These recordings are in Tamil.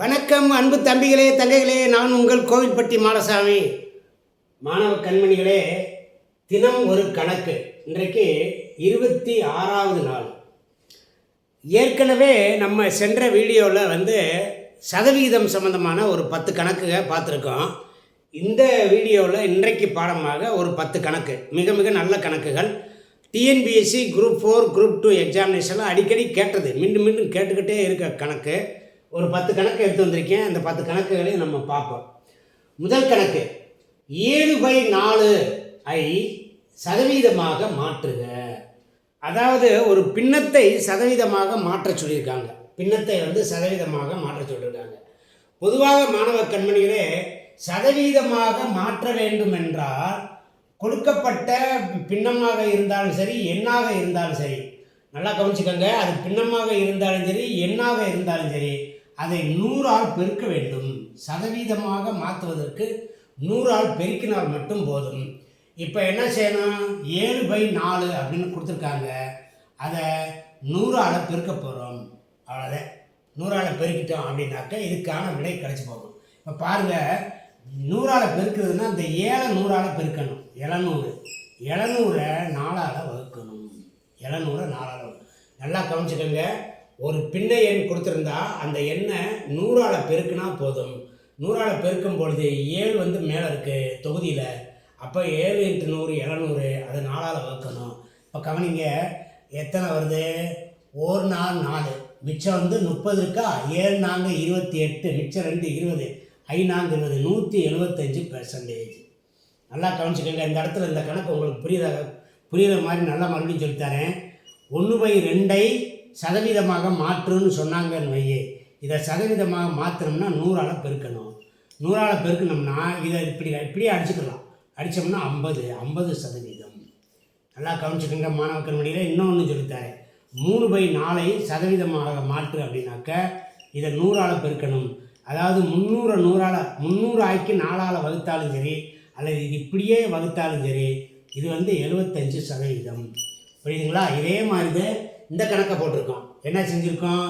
வணக்கம் அன்பு தம்பிகளே தங்கைகளே நான் உங்கள் கோவில்பட்டி மாடசாமி. மாணவ கண்மணிகளே தினம் ஒரு கணக்கு. இன்றைக்கு இருபத்தி ஆறாவது நாள். ஏற்கனவே நம்ம சென்ற வீடியோவில் வந்து சதவிகிதம் சம்மந்தமான ஒரு பத்து கணக்குக பார்த்துருக்கோம். இந்த வீடியோவில் இன்றைக்கு பாடமாக ஒரு பத்து கணக்கு. மிக மிக நல்ல கணக்குகள். TNPSC group four group two எக்ஸாமினேஷனில் அடிக்கடி கேட்டது. மீண்டும் மீண்டும் கேட்டுக்கிட்டே இருக்க கணக்கு. ஒரு பத்து கணக்கு எடுத்து வந்திருக்கேன். அந்த பத்து கணக்குகளையும் நம்ம பார்ப்போம். முதல் கணக்கு ஏழு பை நாலு ஐ சதவீதமாக மாற்றுக. அதாவது ஒரு பின்னத்தை சதவீதமாக மாற்ற சொல்லியிருக்காங்க. பின்னத்தை வந்து சதவீதமாக மாற்ற சொல்லியிருக்காங்க. பொதுவாக மாணவ கண்மணிகளே சதவீதமாக மாற்ற வேண்டும் என்றால் கொடுக்கப்பட்ட பின்னமாக இருந்தாலும் சரி எண்ணாக இருந்தாலும் சரி நல்லா கவனிச்சுக்கோங்க. அது பின்னமாக இருந்தாலும் சரி எண்ணாக இருந்தாலும் சரி அதை நூறால் பெருக்க வேண்டும். சதவீதமாக மாற்றுவதற்கு நூறால் பெருக்கினால் மட்டும் போதும். இப்போ என்ன செய்யணும்? ஏழு பை நாலு அப்படின்னு கொடுத்துருக்காங்க. அதை நூறால் பெருக்க போகிறோம் அவ்வளோதான் நூறால் பெருக்கிட்டோம் அப்படின்னாக்க இதுக்கான விடை கிடச்சி போகும். இப்போ பாருங்கள் நூறால் பெருக்கிறதுனா இந்த ஏழை நூறால் பெருக்கணும். இளநூறு எழுநூறை நாலால் வகுக்கணும். இளநூறை நாலால் நல்லா கவனிச்சுக்கோங்க. ஒரு பின்ன எண் கொடுத்துருந்தா அந்த எண்ணை நூறால் பெருக்குனா போதும். நூறால் பெருக்கும் பொழுது ஏழு வந்து மேலே இருக்குது தொகுதியில். அப்போ ஏழு இன்ட்டு நூறு எழுநூறு அதை நாலால் வகுக்கணும். இப்போ கவனிங்க எத்தனை வருது? ஒரு நாள் நாலு. மிச்சம் வந்து முப்பது இருக்கா? ஏழு நான்கு இருபத்தி எட்டு. மிச்சம் ரெண்டு இருபது. ஐ நான்கு இருபது. நூற்றி எழுபத்தஞ்சு பெர்சன்டேஜ் நல்லா கவனிச்சுக்கோங்க. இந்த இடத்துல இந்த கணக்கு உங்களுக்கு புரியுத? புரியுற மாதிரி நல்லா மறுபடியும் சொல்லித்தரேன் ஒன்று பை ரெண்டை சதவீதமாக மாற்றுன்னு சொன்னாங்கன்னு வையே. இதை சதவீதமாக மாற்றணும்னா நூறால் பெருக்கணும். நூறால் பெருக்கணும்னா இதை இப்படி இப்படியே அடிச்சுக்கலாம். அடித்தோம்னா ஐம்பது ஐம்பது சதவீதம். நல்லா கவனிச்சுக்கோங்க மாணவ கண்மணியில் இன்னொன்று சொல்லித்தரேன். மூணு பை நாலை சதவீதமாக மாற்று அப்படின்னாக்க இதை நூறால் பெருக்கணும். அதாவது முந்நூறு நூறால் முந்நூறு ஆக்கி நாலால் வகுத்தாலும் சரி அல்லது இது இப்படியே வகுத்தாலும் சரி இது வந்து எழுபத்தஞ்சு சதவீதம். புரியுதுங்களா? இதே மாதிரி தான் இந்த கணக்கை போட்டிருக்கோம். என்ன செஞ்சுருக்கோம்?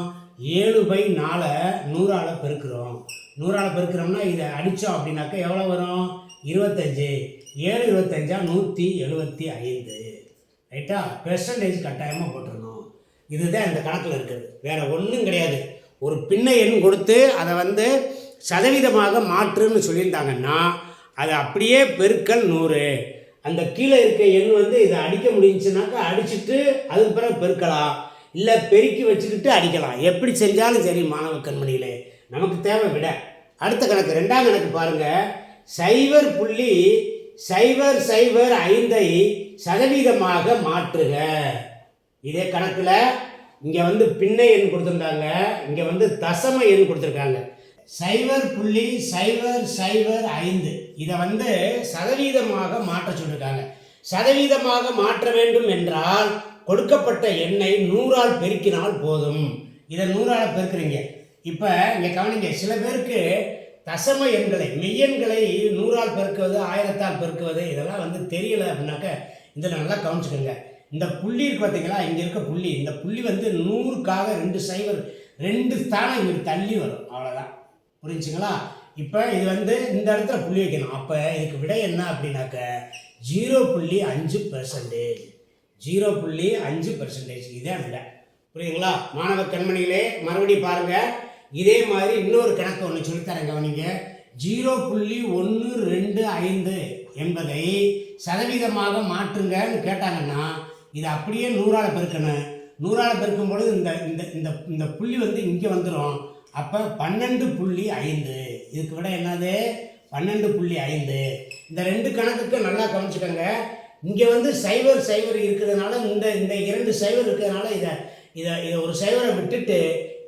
ஏழு பை நாலை நூறால் பெருக்கிறோம். நூறால் பெருக்கிறோம்னா இதை அடித்தோம் அப்படின்னாக்கா எவ்வளோ வரும்? இருபத்தஞ்சு. ஏழு இருபத்தஞ்சா நூற்றி எழுபத்தி ஐந்து. ரைட்டா? பெர்சன்டேஜ் கட்டாயமாக போட்டுருணும் இதுதான் இந்த கணக்கில் இருக்குது. வேறு ஒன்றும் கிடையாது. ஒரு பின்ன எண் கொடுத்து அதை வந்து சதவீதமாக மாற்றுன்னு சொல்லியிருந்தாங்கன்னா அது அப்படியே பெருக்கல் நூறு. அந்த கீழே இருக்க எண் வந்து இதை அடிக்க முடிஞ்சுனாக்கா அடிச்சுட்டு அதுக்கு பிறகு பெருக்கலாம். இல்லை பெருக்கி வச்சுக்கிட்டு அடிக்கலாம். எப்படி செஞ்சாலும் சரி மாணவ கண்மணியிலே நமக்கு தேவை விட. அடுத்த கணக்கு ரெண்டாம் கணக்கு பாருங்கள் சைவர் புள்ளி சைவர் சைவர் ஐந்தை சதவீதமாக மாற்றுக. இதே கணக்கில் இங்கே வந்து பின்னை எண் கொடுத்துருந்தாங்க. இங்கே வந்து தசம எண் கொடுத்துருக்காங்க. சைவர் புள்ளி சைவர் சைவர் ஐந்து. இதை வந்து சதவீதமாக மாற்ற சொல்லியிருக்காங்க சதவீதமாக மாற்ற வேண்டும் என்றால் கொடுக்கப்பட்ட எண்ணை நூறால் பெருக்கினால் போதும். இதை நூறால் பெருக்குறீங்க. இப்போ இங்கே கவனிங்க சில பேருக்கு தசம எண்களை மெய்யெண்களை நூறால் பெருக்குவது ஆயிரத்தால் பெருக்குவது இதெல்லாம் வந்து தெரியலை அப்படின்னாக்க இதில் நல்லா கவனிச்சுக்கோங்க. இந்த புள்ளி இருக்கு பார்த்தீங்களா இங்கே இருக்க புள்ளி. இந்த புள்ளி வந்து நூறுக்காக ரெண்டு சைவர் ரெண்டு ஸ்தானம் இங்கே தள்ளி வரும். அவ்வளோதான் புரிஞ்சுங்களா? இப்போ இது வந்து இந்த இடத்துல புள்ளி வைக்கணும். அப்போ இதுக்கு விடை என்ன அப்படின்னாக்க ஜீரோ புள்ளி அஞ்சு பெர்சன்டேஜ் ஜீரோ புள்ளி அஞ்சு பெர்சன்டேஜ் இதான் விடை. புரியுங்களா மாணவ கண்மணிகளே மறுபடியும் பாருங்கள் இதே மாதிரி இன்னொரு கணக்கு ஒன்று சொல்லித்தரேன் கவனிங்க. ஜீரோ புள்ளி ஒன்று ரெண்டு ஐந்து என்பதை சதவீதமாக மாற்றுங்கன்னு கேட்டாங்கன்னா இதை அப்படியே நூறால் பெருக்கணும். நூறால் பெருக்கும் பொழுது இந்த இந்த இந்த இந்த புள்ளி வந்து இங்கே வந்துடும் அப்போ பன்னெண்டு புள்ளி ஐந்து. இதுக்கு விட என்னது? பன்னெண்டு புள்ளி ஐந்து. இந்த ரெண்டு கணக்குக்கு நல்லா கவனிச்சுக்கோங்க. இங்கே வந்து சைவர் சைவர் இருக்கிறதுனால இந்த இந்த இரண்டு சைவர் இருக்கிறதுனால இதை இதை இதை ஒரு சைவரை விட்டுட்டு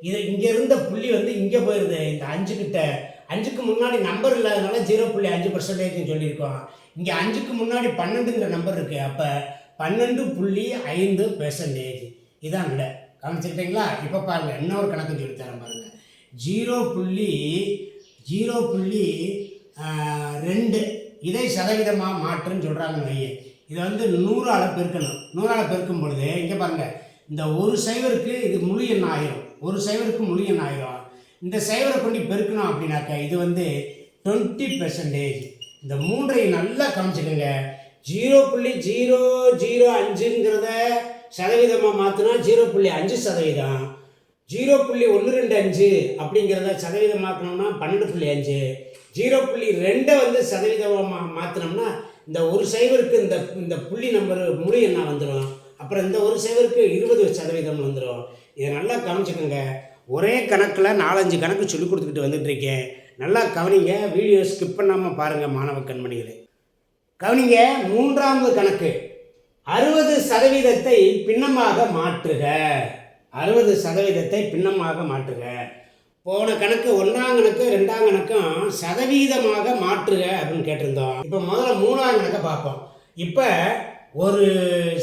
இது இங்கே இருந்த புள்ளி வந்து இங்கே போயிடுது இந்த அஞ்சுக்கிட்ட அஞ்சுக்கு முன்னாடி நம்பர் இல்லாதனால ஜீரோ புள்ளி அஞ்சு பர்சன்டேஜ்னு சொல்லியிருக்கோம். இங்கே அஞ்சுக்கு முன்னாடி பன்னெண்டுங்கிற நம்பர் இருக்குது அப்போ பன்னெண்டு புள்ளி ஐந்து பெர்சன்டேஜ் இதான் விட. கவனிச்சுக்கிட்டீங்களா? இப்போ பாருங்கள் இன்னொரு கணக்கு சொல்லி தரேன் பாருங்கள் ஜீரோ புள்ளி ஜீரோ புள்ளி ரெண்டு. இதை சதவீதமாக மாற்றுன்னு சொல்கிறாங்க வையே இதை வந்து நூறால் பெருக்கணும். நூறால் பெருக்கும் பொழுது இங்கே பாருங்கள் இந்த ஒரு சைவருக்கு இது முழு எண் ஆயிரும். ஒரு சைவருக்கு முழு எண் ஆயிரும். இந்த சைவரை கொண்டு பெருக்கணும் அப்படின்னாக்கா இது வந்து டுவெண்ட்டி பெர்சன்டேஜ் இந்த மூன்றையும் நல்லா காமிச்சுக்கோங்க ஜீரோ புள்ளி ஜீரோ ஜீரோ அஞ்சுங்கிறத சதவீதமாக மாற்றினா ஜீரோ புள்ளி அஞ்சு சதவீதம். ஜீரோ புள்ளி ஒன்று ரெண்டு அஞ்சு அப்படிங்கிறத சதவீதமாக்கணும்னா பன்னெண்டு புள்ளி அஞ்சு. ஜீரோ புள்ளி ரெண்டை வந்து சதவீதமாக மாற்றினோம்னா இந்த ஒரு சைவருக்கு இந்த இந்த புள்ளி நம்பர் முழு என்ன வந்துடும் அப்புறம் இந்த ஒரு சைவருக்கு இருபது சதவீதம் வந்துடும் இதை நல்லா கவனிச்சுக்கோங்க. ஒரே கணக்கில் நாலஞ்சு கணக்கு சொல்லி கொடுத்துக்கிட்டு வந்துட்டு இருக்கேன். நல்லா கவனிங்க. வீடியோ ஸ்கிப் பண்ணாமல் பாருங்கள் மாணவ கண்மணிகளே. கவனிங்க மூன்றாவது கணக்கு. அறுபது சதவீதத்தை பின்னமாக மாற்றுக. அறுபது சதவீதத்தை பின்னமாக மாற்றுக. போன கணக்கு ஒன்றாம் கணக்கு ரெண்டாம் கணக்கும் சதவீதமாக மாற்றுக அப்படின்னு கேட்டிருந்தோம். இப்போ முதல்ல மூணாம் கணக்கை பார்ப்போம். இப்போ ஒரு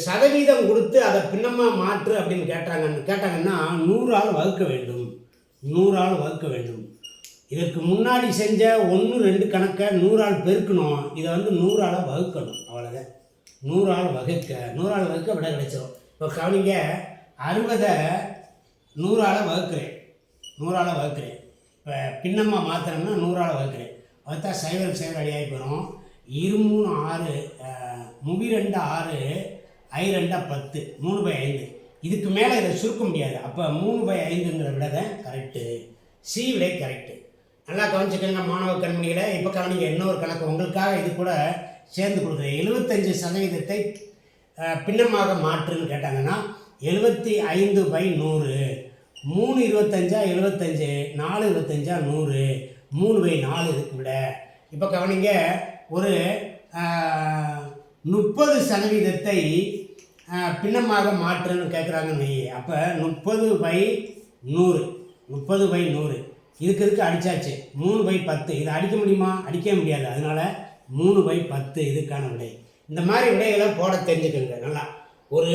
சதவீதம் கொடுத்து அதை பின்னமாக மாற்று அப்படின்னு கேட்டாங்க கேட்டாங்கன்னா நூறால் வகுக்க வேண்டும். நூறால் வகுக்க வேண்டும். இதற்கு முன்னாடி செஞ்ச ஒன்று ரெண்டு கணக்கை நூறால் பெருக்கணும். இதை வந்து நூறால் வகுக்கணும். அவ்வளோதான் நூறால் வகுக்க நூறால் வகுக்க விட கிடைச்சிடும் இப்போ கவனிங்க அறுபதை நூறால் வகுக்கிறேன். நூறால் வகுக்கிறேன். இப்போ பின்னமாக மாத்திரம்னா நூறால் வகுக்கிறேன். வகுத்தா சைவர் சைவர் அடியாகி போகிறோம் இரு மூணு ஆறு முவி ரெண்டு ஆறு ஐ ரெண்டா பத்து மூணு பை ஐந்து. இதுக்கு மேலே இதை சுருக்க முடியாது. அப்போ மூணு பை ஐந்துங்கிற விட தான் கரெக்டு சி விடை கரெக்டு நல்லா கவனிச்சுக்கோங்க மாணவ கண்மணிகளை. இப்போ கவனிங்க இன்னொரு கணக்கு உங்களுக்காக இது கூட சேர்ந்து கொடுக்குறேன். எழுபத்தஞ்சு சதவீதத்தை பின்னமாக மாற்றுன்னு கேட்டாங்கன்னா எழுபத்தி ஐந்து பை நூறு. மூணு இருபத்தஞ்சா எழுபத்தஞ்சு நாலு இருபத்தஞ்சா நூறு. மூணு பை நாலு இதுக்கு விட இப்போ கவனிங்க ஒரு முப்பது சதவீதத்தை பின்னமாக மாற்றுன்னு கேட்குறாங்கன்னு நீ அப்போ முப்பது பை நூறு முப்பது பை நூறு. இதுக்கு இதுக்கு அடித்தாச்சு மூணு பை பத்து. இதை அடிக்க முடியுமா? அடிக்க முடியாது. அதனால் மூணு பை பத்து இதுக்கான விடை. இந்த மாதிரி விடைகளை போட தெரிஞ்சுக்கோங்க. நல்லா. ஒரு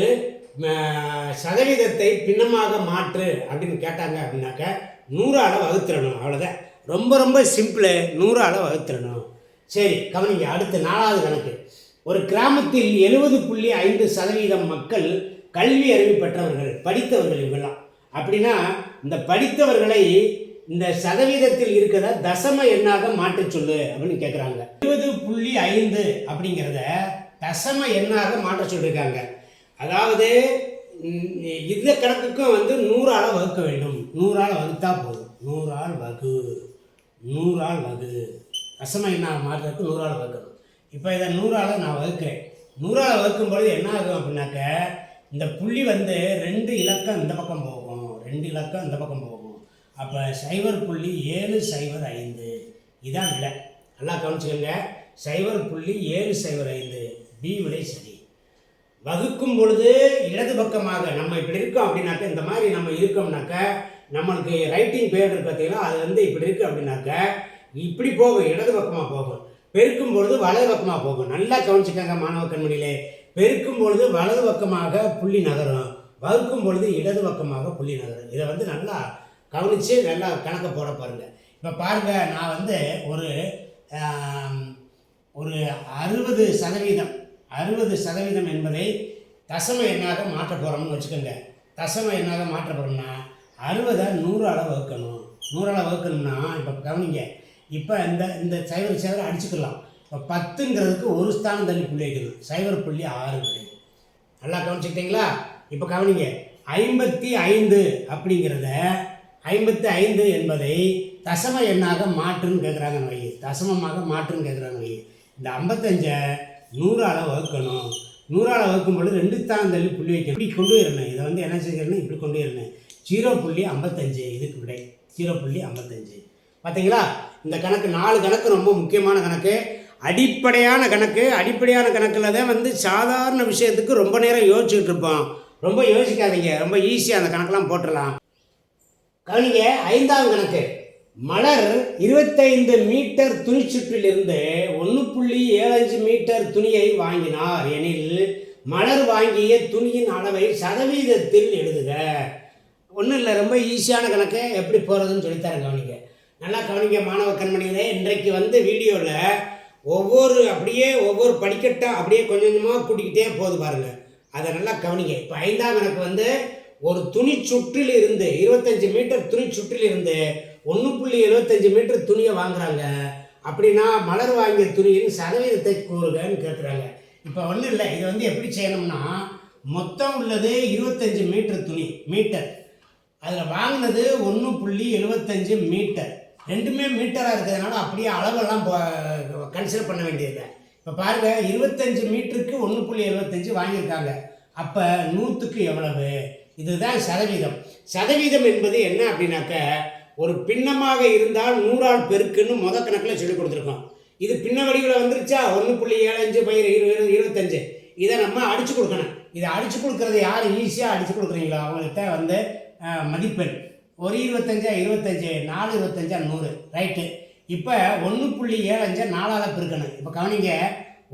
சதவீதத்தை பின்னமாக மாற்று அப்படின்னு கேட்டாங்க அப்படின்னாக்க நூறால் வகுத்துடணும் அவ்வளோதான் ரொம்ப ரொம்ப சிம்பிளு நூறால் வகுத்துடணும் சரி கவனிங்க அடுத்து நாலாவது கணக்கு. ஒரு கிராமத்தில் எழுபது புள்ளி ஐந்து சதவீதம் மக்கள் கல்வி அறிவு பெற்றவர்கள் படித்தவர்கள் இவங்கெல்லாம். அப்படின்னா இந்த படித்தவர்களை இந்த சதவீதத்தில் இருக்கிறத தசம எண்ணாக மாற்றச் சொல்லு அப்படின்னு கேட்குறாங்க இருபது புள்ளி ஐந்து அப்படிங்கிறத தசம எண்ணாக மாற்ற சொல்லியிருக்காங்க அதாவது இந்த கணக்குக்கும் வந்து நூறால் வகுக்க வேண்டும். நூறால் வகுத்தா போதும். நூறால் வகு. நூறால் வகு. தசம எண்ணாக மாற்றுறதுக்கு நூறால் வகுக்கணும். இப்போ இதை நூறால் நான் வகுக்கிறேன். நூறால் வகுக்கும் பொழுது என்ன ஆகும் அப்படின்னாக்க இந்த புள்ளி வந்து ரெண்டு இலக்கம் இந்த பக்கம் போகும். ரெண்டு இலக்கம் இந்த பக்கம் போகும். அப்போ சைவர் புள்ளி ஏழு சைவர் ஐந்து. இதான் விலை நல்லா கவனிச்சுக்கோங்க. சைவர் புள்ளி ஏழு சைவர் ஐந்து. பி விடை சரி. வகுக்கும் பொழுது இடது பக்கமாக நம்ம இப்படி இருக்கோம் அப்படின்னாக்க இந்த மாதிரி நம்ம இருக்கோம்னாக்க நம்மளுக்கு ரைட்டிங் பேர் இருக்கு அது வந்து இப்படி இருக்குது அப்படின்னாக்க இப்படி போகும் இடது பக்கமாக போகும். பெருக்கும் பொழுது வலது பக்கமாக போகும். நல்லா கவனிச்சுக்காங்க மாணவ கண்மணியிலே பெருக்கும் பொழுது வலது பக்கமாக புள்ளி நகரும். வகுக்கும் பொழுது இடது பக்கமாக புள்ளி நகரும். இதை வந்து நல்லா கவனித்து நல்லா கணக்கை போட பாருங்கள் இப்போ பாருங்கள் நான் வந்து ஒரு ஒரு அறுபது சதவீதம் அறுபது சதவீதம் என்பதை தசம எண்ணாக மாற்ற போகிறோம்னு வச்சுக்கோங்க. தசம எண்ணாக மாற்ற போகிறோம்னா அறுபதை நூறால் வகுக்கணும். நூறால் வகுக்கணும்னா இப்போ கவனிங்க இப்போ இந்த இந்த சைவர் சைவர் அடிச்சுக்கலாம். இப்போ பத்துங்கிறதுக்கு ஒரு ஸ்தானம் தள்ளி புள்ளி வைக்கணும் சைவர் புள்ளி ஆறு விடை நல்லா கவனிச்சுக்கிட்டீங்களா? இப்போ கவனிங்க ஐம்பத்தி ஐந்து அப்படிங்கிறத ஐம்பத்தி ஐந்து என்பதை தசம எண்ணாக மாற்றுன்னு கேட்குறாங்க வை தசமமாக மாற்றுன்னு கேட்குறாங்க வை இந்த ஐம்பத்தஞ்சை நூறால் வகுக்கணும். நூறால் வகுக்கும் பொழுது ரெண்டு தான் தள்ளி புள்ளி வைக்கணும். இப்படி கொண்டு வரணும் இதை வந்து என்ன செய்யணும்? இப்படி கொண்டு வரணும் ஜீரோ புள்ளி ஐம்பத்தஞ்சு. இதுக்கு விடை. ஜீரோ புள்ளி ஐம்பத்தஞ்சு. பார்த்தீங்களா இந்த கணக்கு நாலு கணக்கு ரொம்ப முக்கியமான கணக்கு. அடிப்படையான கணக்கு. அடிப்படையான கணக்கில் தான் வந்து சாதாரண விஷயத்துக்கு ரொம்ப நேரம் யோசிச்சுட்டு இருப்போம். ரொம்ப யோசிக்காதீங்க. ரொம்ப ஈஸியாக அந்த கணக்கெலாம் போட்டுடலாம். கவனிங்க ஐந்தாவது கணக்கு. மலர் இருபத்தைந்து மீட்டர் துணி சுற்றிலிருந்து ஒன்று புள்ளி ஏழஞ்சு மீட்டர் துணியை வாங்கினார். எனில் மலர் வாங்கிய துணியின் அளவை சதவீதத்தில் எழுதுக. ஒன்றும் இல்லை ரொம்ப ஈஸியான கணக்கு. எப்படி போகிறதுன்னு சொல்லித்தரேன் கவனிங்க. நல்லா கவனிங்க மாணவ கண்மணிகளே. இன்றைக்கு வந்து வீடியோவில் ஒவ்வொரு அப்படியே ஒவ்வொரு படிக்கட்டாக அப்படியே கொஞ்சம் கொஞ்சமாக கூட்டிக்கிட்டே போகுது பாருங்கள் அதை நல்லா கவனிங்க. இப்போ ஐந்தாம் கணக்கு வந்து ஒரு துணி சுற்றில் இருந்து இருபத்தஞ்சு மீட்டர் துணி சுற்றில் இருந்து ஒன்று புள்ளி எழுபத்தஞ்சு மீட்டர் துணியை வாங்குறாங்க. அப்படின்னா மலர் வாங்கிய துணியின் சதவீதத்தை கூறுகன்னு கேட்குறாங்க இப்போ ஒன்றும் இல்லை இது வந்து எப்படி செய்யணும்னா மொத்தம் உள்ளது இருபத்தஞ்சு மீட்டர் துணி மீட்டர். அதில் வாங்கினது ஒன்று புள்ளி எழுபத்தஞ்சு மீட்டர். ரெண்டுமே மீட்டராக இருக்கிறதுனால அப்படியே அளவெல்லாம் கன்சிடர் பண்ண வேண்டியதில்லை. இப்போ பாருங்கள் இருபத்தஞ்சு மீட்டருக்கு ஒன்று புள்ளி எழுபத்தஞ்சு வாங்கியிருக்காங்க. அப்போ நூற்றுக்கு எவ்வளவு? இதுதான் சதவீதம். சதவீதம் என்பது என்ன அப்படின்னாக்க ஒரு பின்னமாக இருந்தால் நூறால் பெருக்குன்னு முத கணக்கில் சொல்லி கொடுத்துருக்கோம். இது பின்ன வடிவில் வந்துருச்சா? ஒன்று புள்ளி ஏழு அஞ்சு பயிர் இருபது இருபத்தஞ்சு. இதை நம்ம அடிச்சு கொடுக்கணும். இதை அடிச்சு கொடுக்கறது யார்? ஈஸியாக அடிச்சு கொடுக்குறீங்களோ? அவங்கள்ட்ட வந்து மதிப்பெண். ஒரு இருபத்தஞ்சா இருபத்தஞ்சு நாலு இருபத்தஞ்சா நூறு. ரைட்டு. இப்போ ஒன்று புள்ளி ஏழு அஞ்சை நாலால் பெருக்கணும். இப்போ கவனிங்க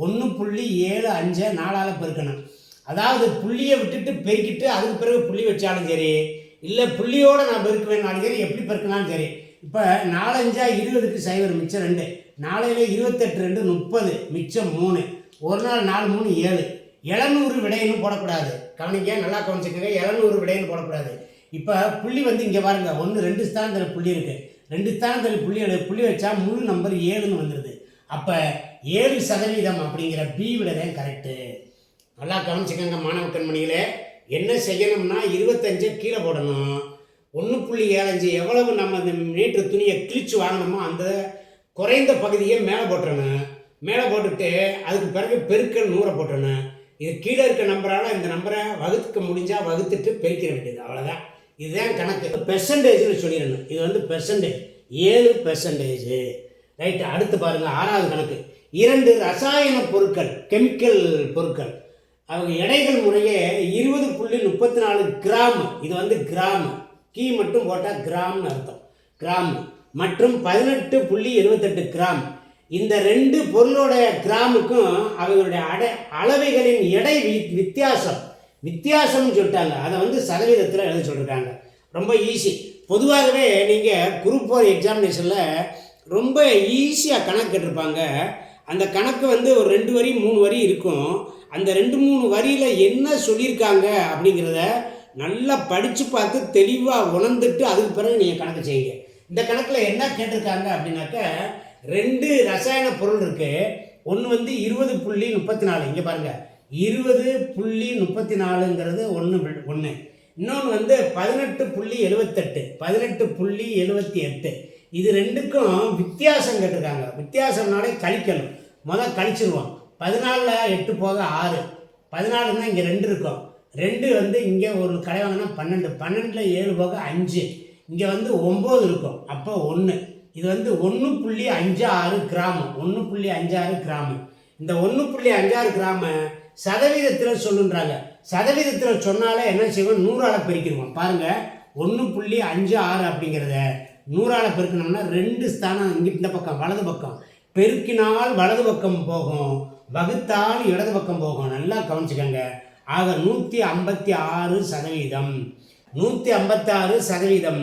ஒன்று புள்ளி ஏழு அஞ்சை நாலால் பெருக்கணும். அதாவது புள்ளியை விட்டுட்டு பெருக்கிட்டு அதுக்கு பிறகு புள்ளி வச்சாலும் சரி இல்லை புள்ளியோடு நான் பெருக்குவேன்னாலும் சரி எப்படி பெருக்கினாலும் சரி. இப்போ நாலஞ்சா இருபதுக்கு சைவர் மிச்சம் ரெண்டு. நாலையில் இருபத்தெட்டு ரெண்டு முப்பது மிச்சம் மூணு. ஒரு நாள் நாலு மூணு ஏழு. எழுநூறு விடைன்னு போடக்கூடாது. கவனிங்க நல்லா கவனிச்சுக்கோங்க எழுநூறு விடைன்னு போடக்கூடாது. இப்போ புள்ளி வந்து இங்கே பாருங்க ஒன்று ரெண்டு ஸ்தானத்தில் புள்ளி இருக்குது ரெண்டு ஸ்தானத்தில் புள்ளி எடு- புள்ளி வச்சா முழு நம்பர் ஏழுன்னு வந்துடுது அப்போ ஏழு சதவீதம் அப்படிங்கிற பி விட தான் கரெக்டு நல்லா கவனிச்சுக்கோங்க மாணவ கண்மணிகளே. என்ன செய்யணும்னா இருபத்தஞ்சை கீழே போடணும். ஒன்று புள்ளி ஏழஞ்சு எவ்வளவு நம்ம இந்த மீட்ரு துணியை கிழிச்சு வாங்கணுமோ அந்த குறைந்த பகுதியை மேலே போட்டுறணும். மேலே போட்டுட்டு அதுக்கு பிறகு பெருக்க நூறை போட்டுறணும். இது கீழே இருக்க நம்பரால் இந்த நம்பரை வகுத்துக்க முடிஞ்சால் வகுத்துட்டு பெருக்கிற வேண்டியது. அவ்வளோதான் இதுதான் கணக்கு. பெர்சன்டேஜ்னு சொல்லிடணும். இது வந்து பெர்சன்டேஜ் ஏழு பெர்சன்டேஜ் ரைட்டு அடுத்து பாருங்கள் ஆறாவது கணக்கு. இரண்டு ரசாயன பொருட்கள் கெமிக்கல் பொருட்கள். அவங்க எடைகள் முறையே இருபது புள்ளி முப்பத்தி நாலு கிராம். இது வந்து கிராம். கீ மட்டும் போட்டால் கிராம்னு அர்த்தம். கிராம். மற்றும் பதினெட்டு புள்ளி எழுபத்தெட்டு கிராம். இந்த ரெண்டு பொருளோட கிராமுக்கும் அவங்களுடைய அடை அளவைகளின் எடை வி- வித்தியாசம். வித்தியாசம்னு சொல்லிட்டாங்க. அதை வந்து சதவீதத்தில் எழுத சொல்லியிருக்காங்க ரொம்ப ஈஸி பொதுவாகவே நீங்கள் குரூப் ஃபோர் எக்ஸாமினேஷனில் ரொம்ப ஈஸியாக கணக்கு கேட்டிருப்பாங்க. அந்த கணக்கு வந்து ஒரு ரெண்டு வரி மூணு வரி இருக்கும். அந்த ரெண்டு மூணு வரியில் என்ன சொல்லியிருக்காங்க அப்படிங்கிறத நல்லா படித்து பார்த்து தெளிவாக உணர்ந்துட்டு அதுக்கு பிறகு நீங்கள் கணக்கு செய்யுங்க. இந்த கணக்கில் என்ன கேட்டிருக்காங்க அப்படின்னாக்க ரெண்டு ரசாயன பொருள் இருக்குது ஒன்று வந்து இருபது புள்ளி முப்பத்தி நாலு இங்கே பாருங்கள் இருபது புள்ளி முப்பத்தி நாலுங்கிறது ஒன்று ஒன்று இன்னொன்று வந்து பதினெட்டு புள்ளி எழுபத்தெட்டு பதினெட்டு புள்ளி எழுபத்தி எட்டு இது ரெண்டுக்கும் வித்தியாசம் கேட்டிருக்காங்க. வித்தியாசம்னாலே கழிக்கணும். முதல் கழிச்சிருவான் பதினாலில் எட்டு போக ஆறு. பதினாலுன்னா இங்கே ரெண்டு இருக்கும். ரெண்டு வந்து இங்கே ஒரு கடை வாங்கினா பன்னெண்டு. பன்னெண்டில் ஏழு போக அஞ்சு. இங்கே வந்து ஒம்பது இருக்கும். அப்போ ஒன்று இது வந்து ஒன்று புள்ளி அஞ்சு ஆறு கிராமம் ஒன்று புள்ளி அஞ்சாறு கிராமம் இந்த ஒன்று புள்ளி அஞ்சாறு கிராம சதவீதத்தில் சொல்லுன்றாங்க. சதவீதத்தில் சொன்னாலே என்ன செய்வோம்? நூறால் பெருக்கிடுவோம். பாருங்கள் ஒன்று புள்ளி அஞ்சு ஆறு அப்படிங்கிறத நூறால் பெருக்கணும்னா ரெண்டு ஸ்தானம் இங்கே இந்த பக்கம் வலது பக்கம். பெருக்கினால் வலது பக்கம் போகும் வகுத்தால் இடது பக்கம் போகும். நல்லா கவனிச்சுக்கோங்க. ஆக நூற்றி ஐம்பத்தி ஆறு சதவீதம். நூற்றி ஐம்பத்தாறு சதவீதம்.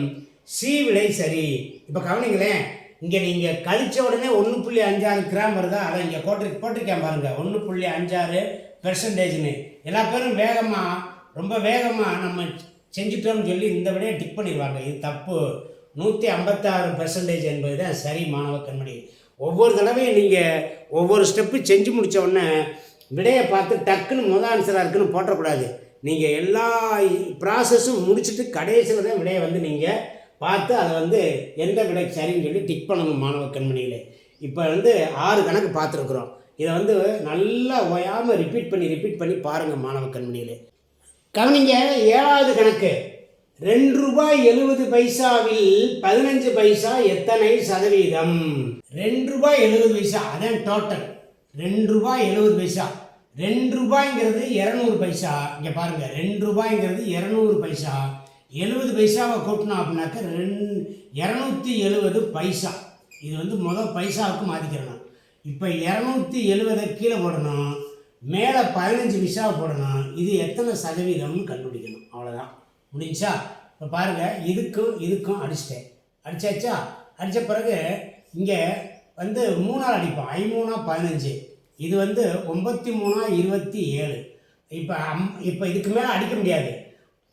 சி விடை சரி. இப்போ கவனிங்களேன் இங்கே நீங்கள் கழிச்ச உடனே ஒன்று புள்ளி அஞ்சாறு கிராம் வருதா? அதை இங்கே போட்டு போட்டிருக்கேன் பாருங்கள் ஒன்று புள்ளி அஞ்சாறு பெர்சன்டேஜ்னு எல்லா பேரும் வேகமாக ரொம்ப வேகமாக நம்ம செஞ்சுட்டோம்னு சொல்லி இந்த விடையை டிக் பண்ணிடுவாங்க. இது தப்பு. நூற்றி ஐம்பத்தாறு பெர்சன்டேஜ் என்பது தான் சரி மாணவ கண்மணி. ஒவ்வொரு தடவையும் நீங்கள் ஒவ்வொரு ஸ்டெப்பு செஞ்சு முடிச்ச விடையை பார்த்து டக்குன்னு முத ஆன்சராக இருக்குன்னு போட்டக்கூடாது நீங்கள் எல்லா ப்ராசஸும் முடிச்சுட்டு கடைசியில் தான் விடையை வந்து நீங்கள் பார்த்து அதை வந்து எந்த விடை சரின்னு சொல்லி டிக் பண்ணணும் மாணவ கண்மணிகளே இப்போ வந்து ஆறு கணக்கு பார்த்துருக்குறோம். இதை வந்து நல்லா ஓயாமல் ரிப்பீட் பண்ணி ரிப்பீட் பண்ணி பாருங்கள் மாணவ கண்மணிகளே கவனிங்க ஏழாவது கணக்கு. ரெண்டு ரூபாய் எழுபது பைசாவில் பதினஞ்சு பைசா எத்தனை சதவீதம்? ரெண்டு ரூபாய் எழுபது பைசா அதான் டோட்டல் ரெண்டு ரூபாய் எழுபது பைசா. ரெண்டு ரூபாய்ங்கிறது இரநூறு பைசா. இங்கே பாருங்கள் ரெண்டு ரூபாய்ங்கிறது இரநூறு பைசா. எழுபது பைசாவை கூட்டினோம் அப்படின்னாக்க ரெண் இரநூத்தி எழுபது பைசா. இது வந்து முதல் பைசாவுக்கு மாற்றிக்கிறணும் இப்போ இரநூத்தி எழுபதை கீழே போடணும். மேலே பதினஞ்சு பைசாவை போடணும். இது எத்தனை சதவீதம்னு கண்டுபிடிக்கணும். அவ்வளோதான் முடிஞ்சா? இப்போ பாருங்கள் இதுக்கும் இதுக்கும் அடிச்சிட்டேன். அடிச்சாச்சா? அடித்த பிறகு இங்கே வந்து மூணால் அடிப்போம். ஐமூணா பதினஞ்சு. இது வந்து ஒம்பத்தி மூணா இருபத்தி ஏழு. இப்போ அம் இப்போ இதுக்கு மேலே அடிக்க முடியாது.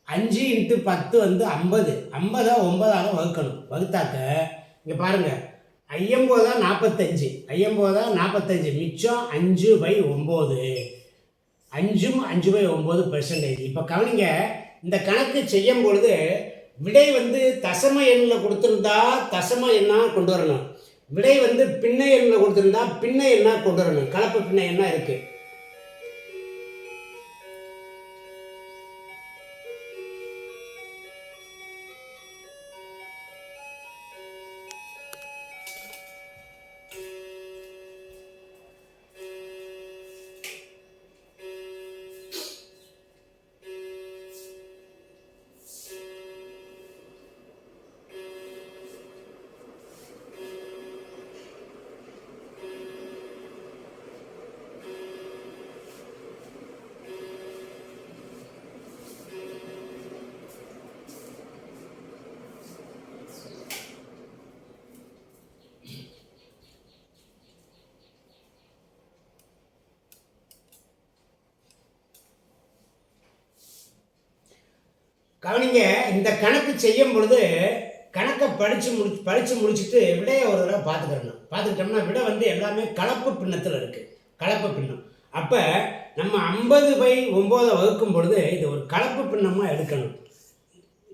அஞ்சு இன்ட்டு பத்து வந்து ஐம்பது. ஐம்பதா ஒம்பதாக வகுக்கணும். வகுத்தாக்க இங்கே பாருங்கள் ஐயம்போதா நாற்பத்தஞ்சு ஐயம்போதா நாற்பத்தஞ்சு மிச்சம் அஞ்சு பை ஒம்பது. அஞ்சும் அஞ்சு பை ஒம்பது பெர்சன்டேஜ் இப்போ கவனிங்க இந்த கணக்கு செய்யும் பொழுது விடை வந்து தசம எண்ணில் கொடுத்துருந்தா தசம எண்ணாக கொண்டு வரணும். விடை வந்து பின்னையில் கொடுத்துருந்தா பின்ன கொண்டு வரணும் கலப்பு பின்னை என்ன இருக்குது கவனிங்க இந்த கணக்கு செய்யும் பொழுது கணக்கை படித்து முடி படித்து முடிச்சுட்டு விடையை ஒரு தடவை பார்த்துக்கிறணும். பார்த்துக்கிட்டோம்னா விடை வந்து எல்லாமே கலப்பு பின்னத்தில் இருக்குது கலப்பு பின்னம். அப்போ நம்ம ஐம்பது பை ஒம்போதை வகுக்கும் பொழுது இது ஒரு கலப்பு பின்னமாக எடுக்கணும்.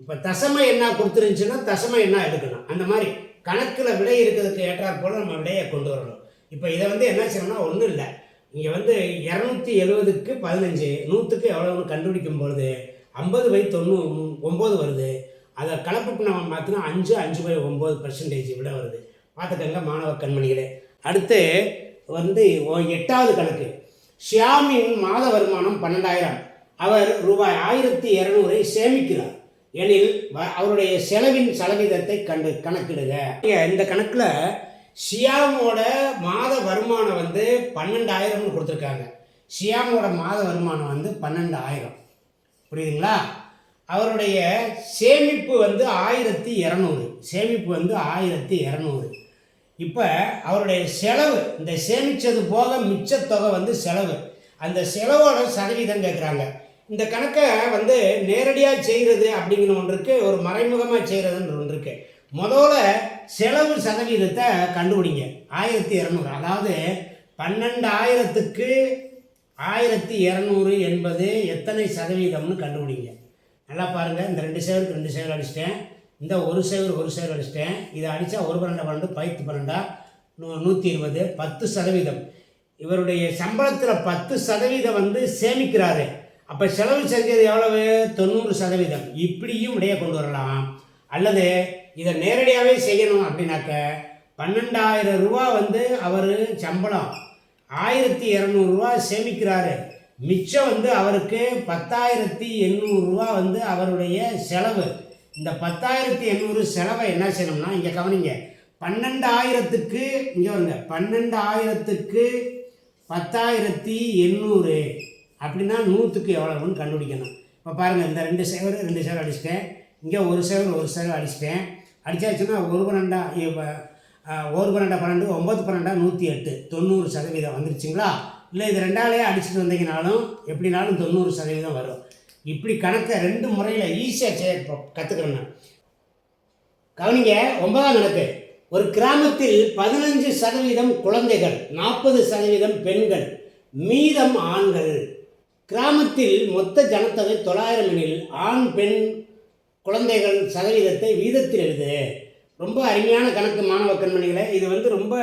இப்போ தசம என்ன கொடுத்துருந்துச்சுன்னா தசம என்ன எடுக்கணும். அந்த மாதிரி கணக்கில் விடை இருக்கிறதுக்கு ஏற்றாற் போல் நம்ம விடையை கொண்டு வரணும். இப்போ இதை வந்து என்ன செய்யணும்னா ஒன்றும் இல்லை. இங்கே வந்து இரநூத்தி எழுபதுக்கு பதினஞ்சு நூற்றுக்கு எவ்வளோன்னு கண்டுபிடிக்கும் பொழுது ஐம்பது பை தொண்ணூறு ஒம்பது வருது. அதை கலப்பு நம்ம மாற்றினா அஞ்சு அஞ்சு பை ஒம்பது பர்சன்டேஜ் விட வருது. பார்த்துக்கங்க மாணவ கண்மணிகளே. அடுத்து வந்து எட்டாவது கணக்கு. ஷியாமின் மாத வருமானம் பன்னெண்டாயிரம். அவர் ரூபாய் ஆயிரத்தி இரநூறை சேமிக்கிறார். எனில் வ- அவருடைய செலவின் சதவீதத்தை கண்டு கணக்கிடுக. இந்த கணக்கில் ஷியாமோட மாத வருமானம் வந்து பன்னெண்டாயிரம்னு கொடுத்துருக்காங்க. ஷியாமோட மாத வருமானம் வந்து பன்னெண்டாயிரம். புரியுதுங்களா? அவருடைய சேமிப்பு வந்து ஆயிரத்தி இரநூறு. சேமிப்பு வந்து ஆயிரத்தி இரநூறு. இப்போ அவருடைய செலவு இந்த சேமித்தது போக மிச்ச தொகை வந்து செலவு. அந்த செலவோட சதவீதம் கேட்குறாங்க இந்த கணக்கை வந்து நேரடியாக செய்கிறது அப்படிங்கிற ஒன்று இருக்குது ஒரு மறைமுகமாக செய்கிறதுன்ற ஒன்று இருக்குது முதல்ல செலவு சதவீதத்தை கண்டுபிடிங்க. ஆயிரத்தி இரநூறு. அதாவது பன்னெண்டாயிரத்துக்கு ஆயிரத்தி இரநூறு என்பது எத்தனை சதவீதம்னு கண்டுபிடிங்க. நல்லா பாருங்கள் இந்த ரெண்டு சேவருக்கு ரெண்டு சேவர் அடிச்சிட்டேன். இந்த ஒரு சேவர் ஒரு சேவர் அடிச்சிட்டேன். இதை அடித்தா ஒரு பன்னெண்டு பன்னெண்டு பைத்து பன்னெண்டா? நூ நூற்றி இருபது. பத்து சதவீதம். இவருடைய சம்பளத்தில் பத்து சதவீதம் வந்து சேமிக்கிறாரு. அப்போ செலவு செஞ்சது எவ்வளவு? தொண்ணூறு சதவீதம். இப்படியும் இடையே கொண்டு வரலாம். அல்லது இதை நேரடியாகவே செய்யணும் அப்படின்னாக்க பன்னெண்டாயிரம் ரூபா வந்து அவர் சம்பளம். ஆயிரத்தி இரநூறுவா சேமிக்கிறாரு. மிச்சம் வந்து அவருக்கு பத்தாயிரத்தி எண்ணூறுரூவா வந்து அவருடைய செலவு. இந்த பத்தாயிரத்தி எண்ணூறு செலவை என்ன செய்யணும்னா இங்கே கவனிங்க. பன்னெண்டாயிரத்துக்கு இங்கே வருங்க பன்னெண்டாயிரத்துக்கு பத்தாயிரத்தி எண்ணூறு. அப்படின்னா நூற்றுக்கு எவ்வளவுன்னு கண்டுபிடிக்கணும். இப்போ பாருங்கள் இந்த ரெண்டு சேவர் ரெண்டு சேவர் அடிச்சிட்டேன். இங்கே ஒரு சேவர் ஒரு சேவர் அடிச்சிட்டேன். அடித்தாச்சுன்னா ஒரு பன்னெண்டா இப்போ ஒரு பன்னெண்டா பன்னெண்டு ஒம்பது பன்னெண்டா நூற்றி எட்டு. தொண்ணூறு சதவீதம் வந்துருச்சுங்களா? இல்லை இது ரெண்டாலேயே அடிச்சுட்டு வந்தீங்கனாலும் எப்படினாலும் தொண்ணூறு சதவீதம் வரும். இப்படி கணக்கை ரெண்டு முறையில் ஈஸியாக செய்ய கற்றுக்கிறேன் நான். கவனிங்க ஒன்பதாம் கணக்கு. ஒரு கிராமத்தில் பதினஞ்சு சதவீதம் குழந்தைகள் நாற்பது சதவீதம் பெண்கள் மீதம் ஆண்கள். கிராமத்தில் மொத்த ஜனத்தொகை தொள்ளாயிரம் எனில் ஆண் பெண் குழந்தைகள் சதவீதத்தை வீதத்தில் எழுது. ரொம்ப அருமையான கணக்கு மாணவ கண்மணிகளை. இது வந்து ரொம்ப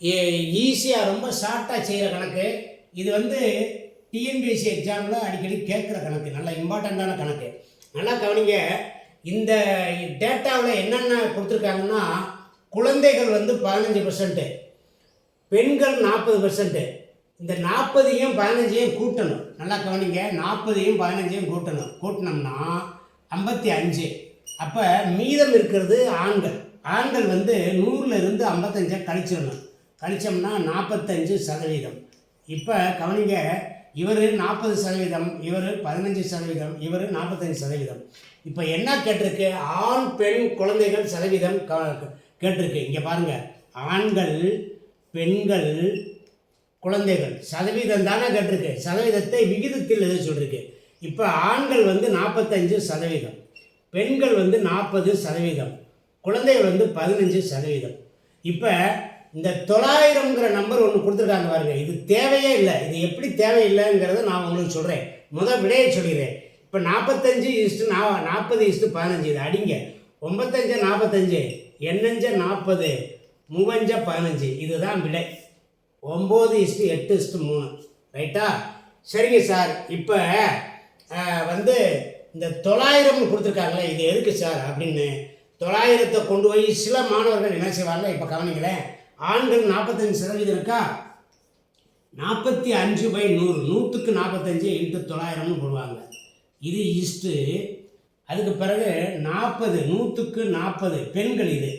ஈஸியாக ரொம்ப ஷார்ட்டாக செய்கிற கணக்கு. இது வந்து டிஎன்பிஎஸ்சி எக்ஸாமில் அடிக்கடி கேட்குற கணக்கு. நல்ல இம்பார்ட்டண்ட்டான கணக்கு. நல்லா கவனிங்க. இந்த டேட்டாவில் என்னென்ன கொடுத்துருக்காங்கன்னா குழந்தைகள் வந்து பதினஞ்சு பர்சன்ட்டு பெண்கள் நாற்பது பர்சன்ட்டு இந்த நாற்பதையும் பதினஞ்சையும் கூட்டணும். நல்லா கவனிங்க. நாற்பதையும் பதினஞ்சையும் கூட்டணும். கூட்டினோம்னா ஐம்பத்தி அஞ்சு. அப்போ மீதம் இருக்கிறது ஆண்கள். ஆண்கள் வந்து நூறில் இருந்து ஐம்பத்தஞ்சை கழிச்சிடணும். கழிச்சோம்னா நாற்பத்தஞ்சு சதவீதம். இப்போ கவனிங்க இவர் நாற்பது சதவீதம் இவர் பதினஞ்சு சதவீதம் இவர் நாற்பத்தஞ்சு சதவீதம். இப்போ என்ன கேட்டிருக்கு? ஆண் பெண் குழந்தைகள் சதவீதம் க கேட்டிருக்கு. இங்கே பாருங்கள் ஆண்கள் பெண்கள் குழந்தைகள் சதவீதம் தானே கேட்டிருக்கு. சதவீதத்தை விகிதத்தில் எது சொல்லிருக்கு? இப்போ ஆண்கள் வந்து நாற்பத்தஞ்சு சதவீதம். பெண்கள் வந்து நாற்பது சதவீதம் குழந்தைகள் வந்து பதினஞ்சு சதவீதம். இப்போ இந்த தொள்ளாயிரம்ங்கிற நம்பர் ஒன்று கொடுத்துருக்காங்க பாருங்க. இது தேவையே இல்லை. இது எப்படி தேவையில்லைங்கிறத நான் உங்களுக்கு சொல்கிறேன் முதல் விடையை சொல்லிடுறேன். இப்போ நாற்பத்தஞ்சு இஸ்ட்டு நா நாற்பது இஸ்ட்டு பதினஞ்சு. இது அடிங்க. ஒம்பத்தஞ்சு நாற்பத்தஞ்சு எண்ணஞ்ச நாற்பது. மூவஞ்ச பதினஞ்சு. இதுதான் விடை. ஒம்பது இஸ்ட்டு எட்டு இஸ்ட்டு மூணு. ரைட்டா சரிங்க சார். இப்போ வந்து இந்த தொள்ளாயிரம்னு கொடுத்துருக்காங்களே இது எதுக்கு சார் அப்படின்னு தொள்ளாயிரத்தை கொண்டு போய் சில மாணவர்கள் என்ன செய்வாங்க? இப்போ கவனிங்களேன் ஆண்கள் நாற்பத்தஞ்சு சதவீதம் இருக்கா? நாற்பத்தி அஞ்சு பை நூறு நூற்றுக்கு நாற்பத்தஞ்சு இன்ட்டு தொள்ளாயிரம்னு போடுவாங்க. இது இஸ்ட்டு அதுக்கு பிறகு நாற்பது நூற்றுக்கு நாற்பது பெண்கள் இது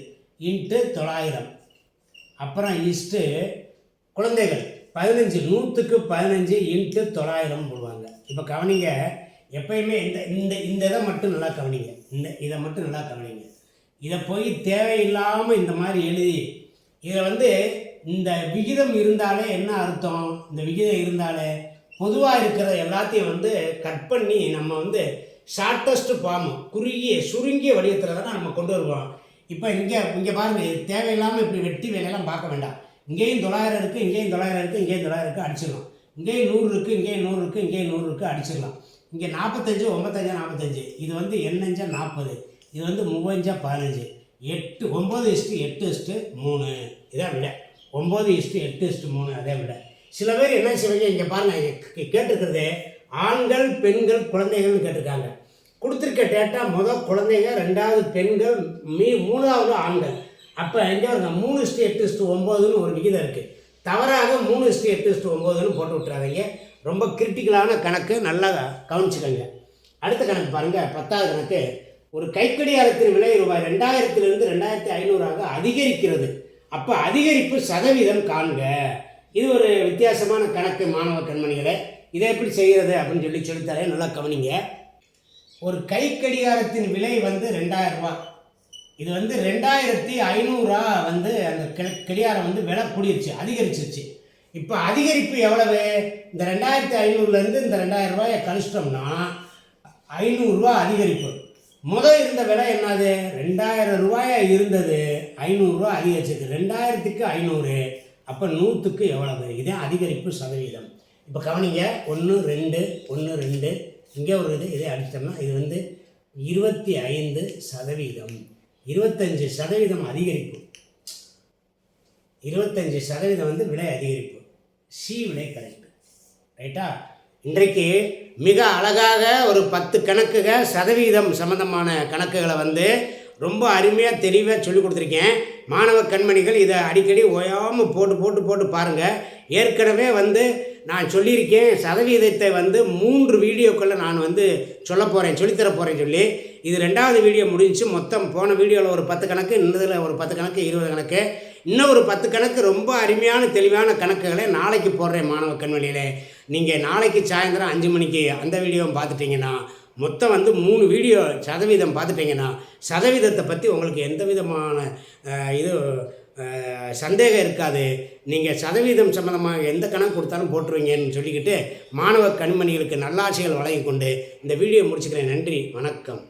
இன்ட்டு தொள்ளாயிரம். அப்புறம் இஸ்ட்டு குழந்தைகள் பதினஞ்சு நூற்றுக்கு பதினஞ்சு இன்ட்டு தொள்ளாயிரம் போடுவாங்க. இப்போ கவனிங்க எப்பயுமே இந்த இந்த இந்த இதை மட்டும் நல்லா கவனிங்க. இந்த இதை மட்டும் நல்லா கவனிங்க. இதை போய் தேவையில்லாமல் இந்த மாதிரி எழுதி இதில் வந்து இந்த விகிதம் இருந்தாலே என்ன அர்த்தம்? இந்த விகிதம் இருந்தாலே பொதுவாக இருக்கிற எல்லாத்தையும் வந்து கட் பண்ணி நம்ம வந்து ஷார்ட்டஸ்ட் ஃபார்ம் குறுகிய சுருங்கிய வடிவத்தில் தான் நம்ம கொண்டு வருவோம். இப்போ இங்கே இங்கே பாருங்கள் தேவையில்லாமல் இப்படி வெட்டி வேலையெல்லாம் பார்க்க வேண்டாம். இங்கேயும் தொள்ளாயிரம் இருக்குது இங்கேயும் தொள்ளாயிரம் இருக்குது இங்கேயும் தொள்ளாயிரம் இருக்குது அடிச்சிடலாம். இங்கேயும் நூறு இருக்குது இங்கேயும் நூறு இருக்குது இங்கேயும் நூறு இருக்குது அடிச்சிடலாம். இங்கே நாற்பத்தஞ்சு ஒம்பத்தஞ்சா நாற்பத்தஞ்சு இது வந்து எண்ணஞ்சா நாற்பது இது வந்து மூவஞ்சா பதினஞ்சு. எட்டு ஒம்பது இஸ்ட்டு எட்டு இஸ்ட்டு மூணு. இதான் விட. ஒம்பது இஸ்ட்டு எட்டு இஸ்ட்டு மூணு அதே விட. சில பேர் என்ன செய்வீங்க இங்கே பாருங்கள் இங்கே கேட்டிருக்கிறது ஆண்கள் பெண்கள் குழந்தைகள்னு கேட்டிருக்காங்க. கொடுத்துருக்க டேட்டா முதல் குழந்தைங்க ரெண்டாவது பெண்கள் மீ மூணாவது ஆண்கள். அப்போ எங்கே வருங்க மூணு இஸ்ட்டு எட்டு இஸ்ட்டு ஒம்போதுன்னு ஒரு விகிதம் இருக்குது தவறாக மூணு இஸ்ட்டு எட்டு இஸ்ட்டு ஒம்போதுன்னு போட்டு விட்டுறாதீங்க. ரொம்ப கிரிட்டிக்கலான கணக்கு நல்லா கவனிச்சுக்கோங்க. அடுத்த கணக்கு பாருங்கள் பத்தாவது கணக்கு. ஒரு கைக்கடியாரத்தின் விலை ரூபாய் ரெண்டாயிரத்திலிருந்து ரெண்டாயிரத்தி ஐநூறாக அதிகரிக்கிறது. அப்போ அதிகரிப்பு சதவீதம் காண்க. இது ஒரு வித்தியாசமான கணக்கு மாணவ கண்மணிகளை. இதை எப்படி செய்கிறது அப்படின்னு சொல்லி சொல்லித்தரேன். நல்லா கவனிங்க. ஒரு கைக்கடிகாரத்தின் விலை வந்து ரெண்டாயிரரூபா இது வந்து ரெண்டாயிரத்தி ஐநூறுரூவா வந்து அந்த கடிகாரம் வந்து விலை கூடிருச்சு அதிகரிச்சிருச்சு. இப்போ அதிகரிப்பு எவ்வளவு? இந்த ரெண்டாயிரத்தி ஐநூறுலேருந்து இந்த ரெண்டாயிரம் ரூபாயை கழிச்சிட்டோம்னா ஐநூறுரூவா அதிகரிப்பு. முதல் இருந்த விலை என்னது? ரெண்டாயிரம் ரூபாயா இருந்தது ஐநூறுரூவா அதிகரிச்சிருக்கு. ரெண்டாயிரத்துக்கு ஐநூறு அப்போ நூற்றுக்கு எவ்வளவு? இதே அதிகரிப்பு சதவீதம். இப்போ கவனிங்க ஒன்று ரெண்டு ஒன்று ரெண்டு. இங்கே ஒரு இது இதே அடித்தோம்னா இது வந்து இருபத்தி ஐந்து சதவீதம். இருபத்தஞ்சி சதவீதம் அதிகரிப்பு. இருபத்தஞ்சி சதவீதம் வந்து விலை அதிகரிப்பு. சி விலை ரைட்டா? இன்றைக்கு மிக அழகாக ஒரு பத்து கணக்குக சதவீதம் சம்பந்தமான கணக்குகளை வந்து ரொம்ப அருமையாக தெளிவாக சொல்லி கொடுத்துருக்கேன். மாணவ கண்மணிகள் இதை அடிக்கடி ஓயாமல் போட்டு போட்டு போட்டு பாருங்கள் ஏற்கனவே வந்து நான் சொல்லியிருக்கேன் சதவீதத்தை வந்து மூன்று வீடியோக்களை நான் வந்து சொல்ல போகிறேன் சொல்லித்தர போகிறேன் சொல்லி. இது ரெண்டாவது வீடியோ முடிஞ்சு மொத்தம் போன வீடியோவில் ஒரு பத்து கணக்கு இன்னதில் ஒரு பத்து கணக்கு இருபது கணக்கு. இன்னும் ஒரு பத்து கணக்கு ரொம்ப அருமையான தெளிவான கணக்குகளை நாளைக்கு போடுறேன் மாணவ கண்வழியிலே நீங்கள் நாளைக்கு சாயந்தரம் அஞ்சு மணிக்கு அந்த வீடியோவும் பார்த்துட்டிங்கன்னா மொத்தம் வந்து மூணு வீடியோ சதவீதம் பார்த்துட்டிங்கன்னா சதவீதத்தை பற்றி உங்களுக்கு எந்த விதமான இது சந்தேகம் இருக்காது. நீங்கள் சதவீதம் சம்மந்தமாக எந்த கணக்கு கொடுத்தாலும் போட்டுருவீங்கன்னு சொல்லிக்கிட்டு மாணவ கண்மணிகளுக்கு நல்லாட்சிகள் வழங்கி கொண்டு இந்த வீடியோ முடிச்சுக்கிறேன். நன்றி வணக்கம்.